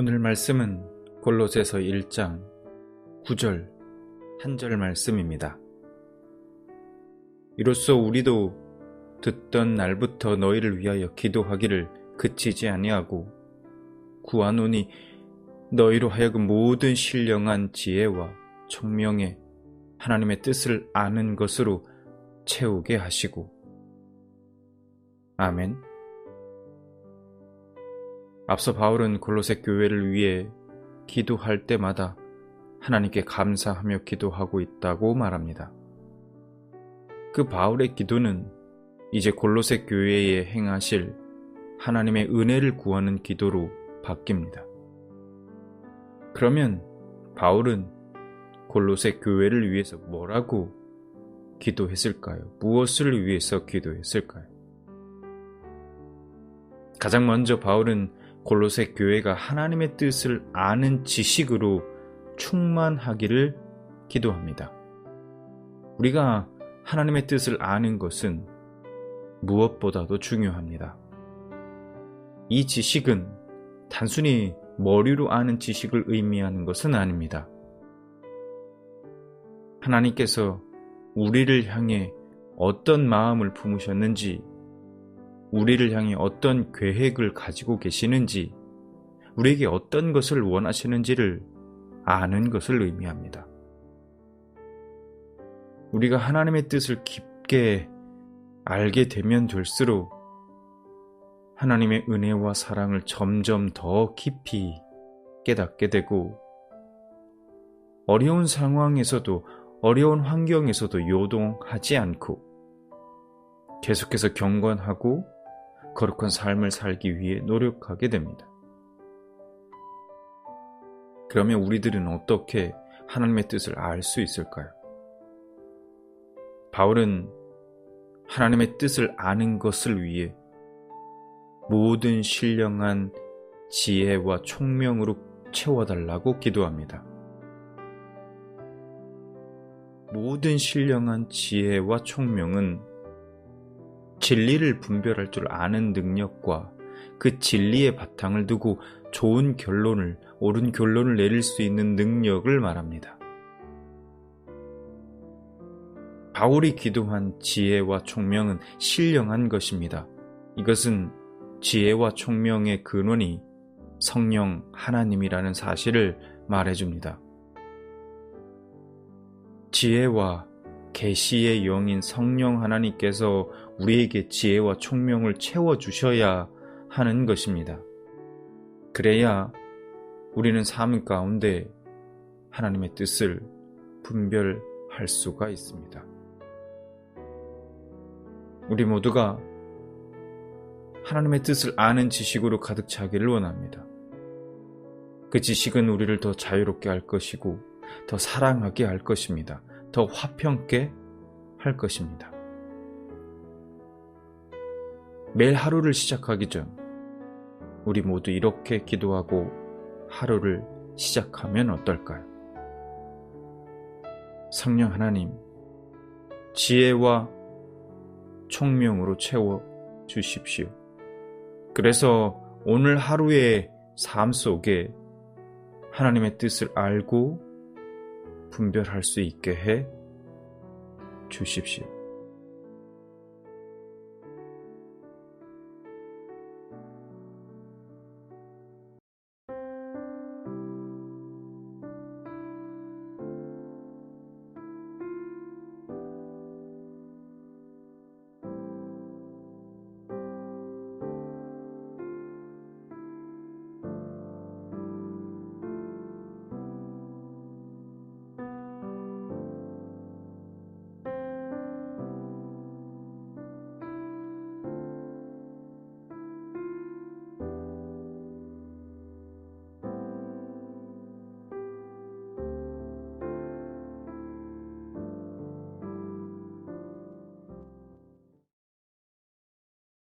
오늘 말씀은 골로새서 1장 9절 한 절 말씀입니다. 이로써 우리도 듣던 날부터 너희를 위하여 기도하기를 그치지 아니하고 구하노니 너희로 하여금 모든 신령한 지혜와 총명에 하나님의 뜻을 아는 것으로 채우게 하시고 아멘. 앞서 바울은 골로새 교회를 위해 기도할 때마다 하나님께 감사하며 기도하고 있다고 말합니다. 그 바울의 기도는 이제 골로새 교회에 행하실 하나님의 은혜를 구하는 기도로 바뀝니다. 그러면 바울은 골로새 교회를 위해서 뭐라고 기도했을까요? 무엇을 위해서 기도했을까요? 가장 먼저 바울은 골로새 교회가 하나님의 뜻을 아는 지식으로 충만하기를 기도합니다. 우리가 하나님의 뜻을 아는 것은 무엇보다도 중요합니다. 이 지식은 단순히 머리로 아는 지식을 의미하는 것은 아닙니다. 하나님께서 우리를 향해 어떤 마음을 품으셨는지 우리를 향해 어떤 계획을 가지고 계시는지, 우리에게 어떤 것을 원하시는지를 아는 것을 의미합니다. 우리가 하나님의 뜻을 깊게 알게 되면 될수록 하나님의 은혜와 사랑을 점점 더 깊이 깨닫게 되고 어려운 상황에서도 어려운 환경에서도 요동하지 않고 계속해서 경건하고 거룩한 삶을 살기 위해 노력하게 됩니다. 그러면 우리들은 어떻게 하나님의 뜻을 알 수 있을까요? 바울은 하나님의 뜻을 아는 것을 위해 모든 신령한 지혜와 총명으로 채워달라고 기도합니다. 모든 신령한 지혜와 총명은 진리를 분별할 줄 아는 능력과 그 진리의 바탕을 두고 좋은 결론을, 옳은 결론을 내릴 수 있는 능력을 말합니다. 바울이 기도한 지혜와 총명은 신령한 것입니다. 이것은 지혜와 총명의 근원이 성령 하나님이라는 사실을 말해줍니다. 지혜와 계시의 영인 성령 하나님께서 우리에게 지혜와 총명을 채워 주셔야 하는 것입니다. 그래야 우리는 삶 가운데 하나님의 뜻을 분별할 수가 있습니다. 우리 모두가 하나님의 뜻을 아는 지식으로 가득 차기를 원합니다. 그 지식은 우리를 더 자유롭게 할 것이고, 더 사랑하게 할 것입니다. 더 화평케 할 것입니다. 매일 하루를 시작하기 전 우리 모두 이렇게 기도하고 하루를 시작하면 어떨까요? 성령 하나님, 지혜와 총명으로 채워 주십시오. 그래서 오늘 하루의 삶 속에 하나님의 뜻을 알고 분별할 수 있게 해 주십시오.